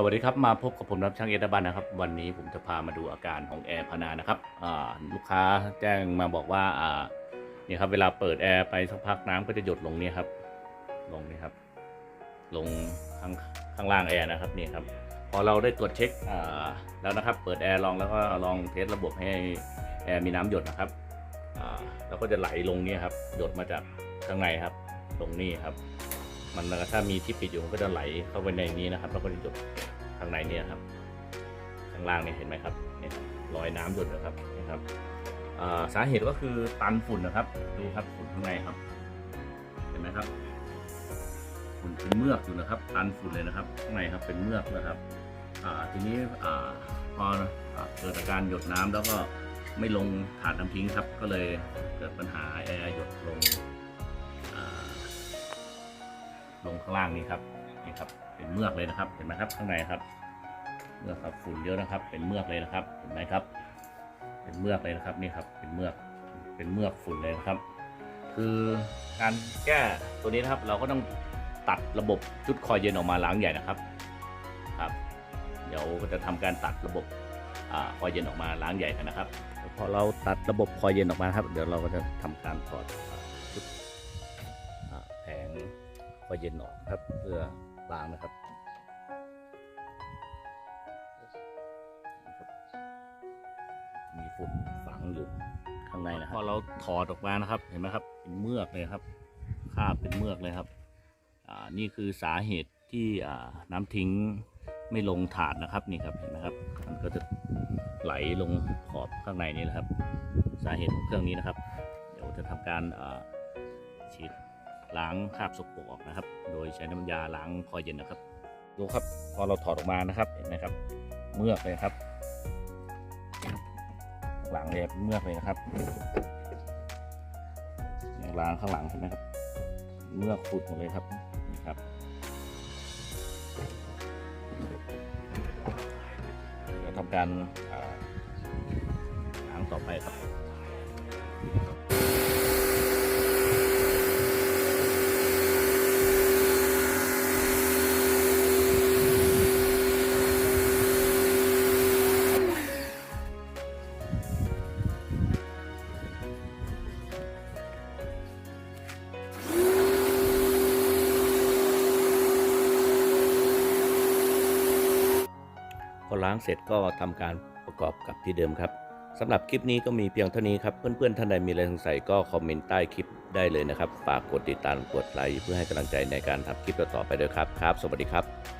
สวัสดีครับ มาพบกับผมรับช่างเอตบันนะครับ วันนี้ผมจะพามาดูอาการของแอร์พนานะครับลูกค้าแจ้งมาบอกว่าอ่านี่ยครับเวลาเปิดแอร์ไปสักพักน้ำก็จะหยดลงเนี่ยครับ ลงนี่ครับ ลงข้างข้างล่างแอร์นะครับนี่ครับ พอเราได้ตรวจเช็คแล้วนะครับ เปิดแอร์ลองแล้วก็ลองเทสระบบให้แอร์มีน้ำหยดนะครับแล้วก็จะไหลลงเนี่ยครับ หยดมาจากข้างในครับ ลงนี่ครับ มันถ้ามีที่ปิดอยู่มันก็จะไหลเข้าไปในนี้นะครับ แล้วก็จะหยด ข้างในเนี่ยครับ ข้างล่างเนี่ยเห็นไหมครับเนี่ยครับรอยน้ำหยดนะครับนี่ครับสาเหตุก็คือตันฝุ่นนะครับ ดูครับฝุ่นข้างในครับ เห็นไหมครับ ฝุ่นเป็นเมือกอยู่นะครับ ตันฝุ่นเลยนะครับข้างในครับเป็นเมือกนะครับทีนี้พออ่าเกิดอาการหยดน้ำแล้วก็ไม่ลงถาดน้ำทิ้งครับ ก็เลยเกิดปัญหาแอร์หยดลงลงข้างล่างนี่ครับ นี่ครับเป็นเมือกเลยนะครับ เห็นไหมครับข้างในครับเมือกครับฝุ่นเยอะนะครับ เป็นเมือกเลยนะครับ เห็นไหมครับ เป็นเมือกเลยนะครับนี่ครับ เป็นเมือกเป็นเมือกฝุ่นเลยนะครับ คือการแก้ตัวนี้นะครับ เราก็ต้องตัดระบบชุดคอยเย็นออกมาล้างใหญ่นะครับครับ เดี๋ยวก็จะทำการตัดระบบอคอยเย็นออกมาล้างใหญ่กันนะครับพอเราตัดระบบคอยเย็นออกมาครับ เดี๋ยวเราก็จะทำการถอดชุดแผงคอยเย็นออกครับเพื่อ ลางนะครับมีฝุ่นฝังอยู่ข้างในนะครับพอเราถอดออกมานะครับ เห็นไหมครับ เป็นเมือกเลยครับคาบเป็นเมือกเลยครับอ่านี่คือสาเหตุที่อ่าน้ำทิ้งไม่ลงถาดนะครับนี่ครับเห็นไหมครับ มันก็จะไหลลงขอบข้างในนี่แหละครับ สาเหตุของเครื่องนี้นะครับ เดี๋ยวจะทำการอ่าฉีด ล้างคราบสกปรกออกนะครับ โดยใช้น้ำยาล้างคอเย็นนะครับดูครับพอเราถอดออกมานะครับเห็นไหมครับ เมือกเลยครับ หลังเลยเป็นเมือกเลยนะครับเนี่ยล้างข้างหลังเห็นไหมครับ เมือกขุดหมดเลยครับนี่ครับเดี๋ยวทำการล้างต่อไปครับ ล้างเสร็จก็ทำการประกอบกับที่เดิมครับสำหรับคลิปนี้ก็มีเพียงเท่านี้ครับ เพื่อนๆ ท่านใดมีอะไรสงสัยก็คอมเมนต์ใต้คลิปได้เลยนะครับ ฝากกดติดตามกดไลค์เพื่อให้กำลังใจในการทำคลิปต่อๆไปด้วยครับครับ สวัสดีครับ